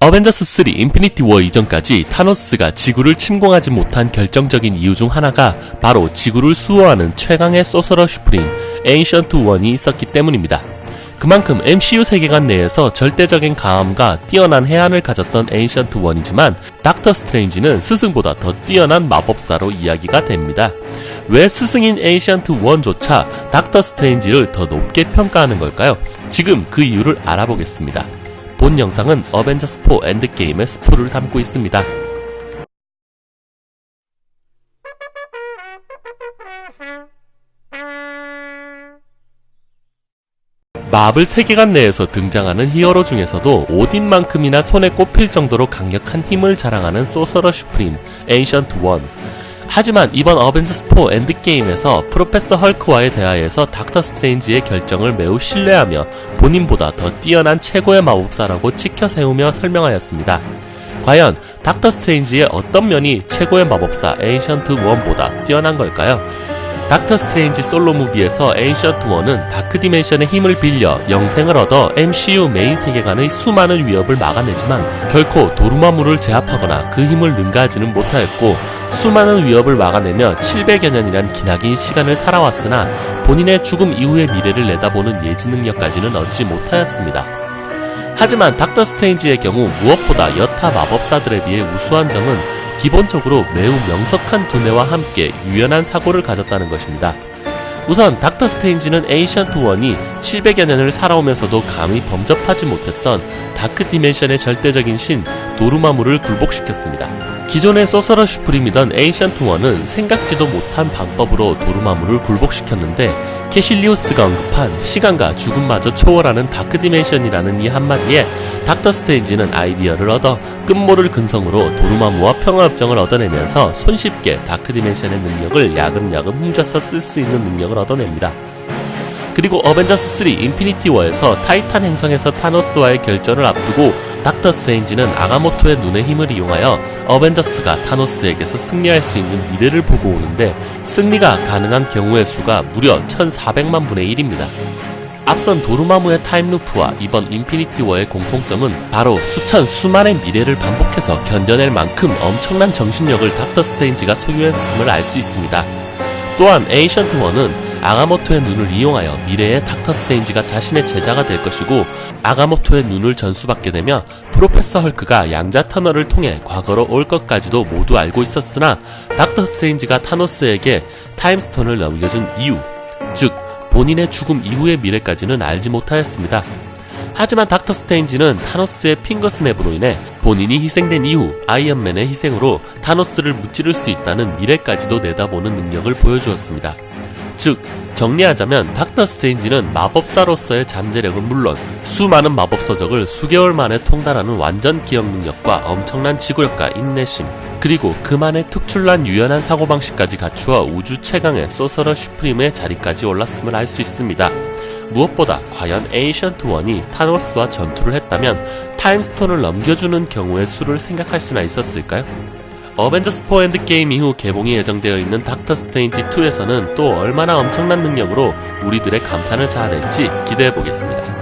어벤져스 3 인피니티 워 이전까지 타노스가 지구를 침공하지 못한 결정적인 이유 중 하나가 바로 지구를 수호하는 최강의 소서러 슈프림 에인션트 원이 있었기 때문입니다. 그만큼 MCU 세계관 내에서 절대적인 강함과 뛰어난 해안을 가졌던 에인션트 원이지만 닥터 스트레인지는 스승보다 더 뛰어난 마법사로 이야기가 됩니다. 왜 스승인 에인션트 원조차 닥터 스트레인지를 더 높게 평가하는 걸까요? 지금 그 이유를 알아보겠습니다. 본 영상은 어벤져스 4 엔드게임의 스포를 담고 있습니다. 마블 세계관 내에서 등장하는 히어로 중에서도 오딘만큼이나 손에 꼽힐 정도로 강력한 힘을 자랑하는 소서러 슈프림, 에인션트 원. 하지만 이번 어벤져스 4 엔드게임에서 프로페서 헐크와의 대화에서 닥터 스트레인지의 결정을 매우 신뢰하며 본인보다 더 뛰어난 최고의 마법사라고 치켜 세우며 설명하였습니다. 과연 닥터 스트레인지의 어떤 면이 최고의 마법사 에인션트 원보다 뛰어난 걸까요? 닥터 스트레인지 솔로 무비에서 에인션트 원은 다크 디멘션의 힘을 빌려 영생을 얻어 MCU 메인 세계관의 수많은 위협을 막아내지만 결코 도루마무를 제압하거나 그 힘을 능가하지는 못하였고 수많은 위협을 막아내며 700여 년이란 기나긴 시간을 살아왔으나 본인의 죽음 이후의 미래를 내다보는 예지 능력까지는 얻지 못하였습니다. 하지만 닥터 스트레인지의 경우 무엇보다 여타 마법사들에 비해 우수한 점은 기본적으로 매우 명석한 두뇌와 함께 유연한 사고를 가졌다는 것입니다. 우선 닥터 스트레인지는 에이션트 원이 700여 년을 살아오면서도 감히 범접하지 못했던 다크 디멘션의 절대적인 신 도루마무를 굴복시켰습니다. 기존의 소서러 슈프림이던 에이션트 원은 생각지도 못한 방법으로 도루마무를 굴복시켰는데 캐실리우스가 언급한 시간과 죽음마저 초월하는 다크 디멘션이라는 이 한마디에 닥터 스트레인지는 아이디어를 얻어 끝모를 근성으로 도루마무와 평화협정을 얻어내면서 손쉽게 다크 디멘션의 능력을 야금야금 훔쳐서 쓸 수 있는 능력을 얻어냅니다. 그리고 어벤져스 3 인피니티 워에서 타이탄 행성에서 타노스와의 결전을 앞두고 닥터 스트레인지는 아가모토의 눈의 힘을 이용하여 어벤져스가 타노스에게서 승리할 수 있는 미래를 보고 오는데 승리가 가능한 경우의 수가 무려 1400만 분의 1입니다. 앞선 도루마무의 타임루프와 이번 인피니티 워의 공통점은 바로 수천 수만의 미래를 반복해서 견뎌낼 만큼 엄청난 정신력을 닥터 스트레인지가 소유했음을 알 수 있습니다. 또한 에이션트 원은 아가모토의 눈을 이용하여 미래의 닥터 스트레인지가 자신의 제자가 될 것이고 아가모토의 눈을 전수받게 되며 프로페서 헐크가 양자 터널을 통해 과거로 올 것까지도 모두 알고 있었으나 닥터 스트레인지가 타노스에게 타임스톤을 넘겨준 이유 즉 본인의 죽음 이후의 미래까지는 알지 못하였습니다. 하지만 닥터 스테인지는 타노스의 핑거스냅으로 인해 본인이 희생된 이후 아이언맨의 희생으로 타노스를 무찌를 수 있다는 미래까지도 내다보는 능력을 보여주었습니다. 즉, 정리하자면 닥터 스트레인지는 마법사로서의 잠재력은 물론 수많은 마법 서적을 수개월 만에 통달하는 완전 기억 능력과 엄청난 지구력과 인내심 그리고 그만의 특출난 유연한 사고방식까지 갖추어 우주 최강의 소서러 슈프림의 자리까지 올랐음을 알 수 있습니다. 무엇보다 과연 에이션트 원이 타노스와 전투를 했다면 타임스톤을 넘겨주는 경우의 수를 생각할 수나 있었을까요? 어벤져스 4 엔드게임 이후 개봉이 예정되어 있는 닥터 스테인지 2에서는 또 얼마나 엄청난 능력으로 우리들의 감탄을 자아낼지 기대해보겠습니다.